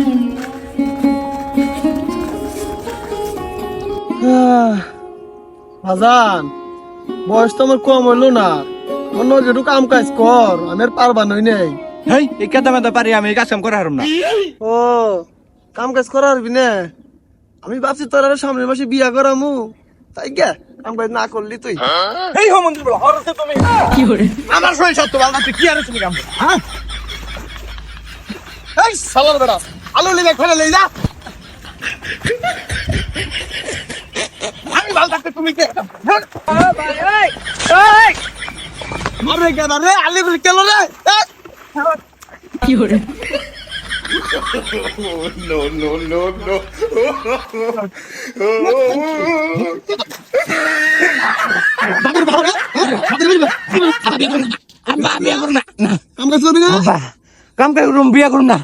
বাজান বয়স তো আমার কম হইল না। অন্য একটু কাম কাজ কর আমি আর পারবা নই নেই হেই এই কেদা মেদা পারি আমি কাজ কাম করে হারুম না। ও কাম কাজ করা না? আমি ভাবছি তোর আরও সামনের মাসে বিয়া করামু। তাই গে কাম কাজ না করলি তুই। এই হো মন্দির বলো হরছে তুমি। আমার শরীর সত্য ভালো না তুই কি আর তুমি কাম করো, হ্যাঁ? এই সালার বেড়া। আলু লিলে ফেলে লই যা। আমি ভালো থাকতে তুমি কে? আরে গেদা রে আলি বলি কেন রে? এই! কাম কাজ করবি না। কাম করে বিয়া করুম না।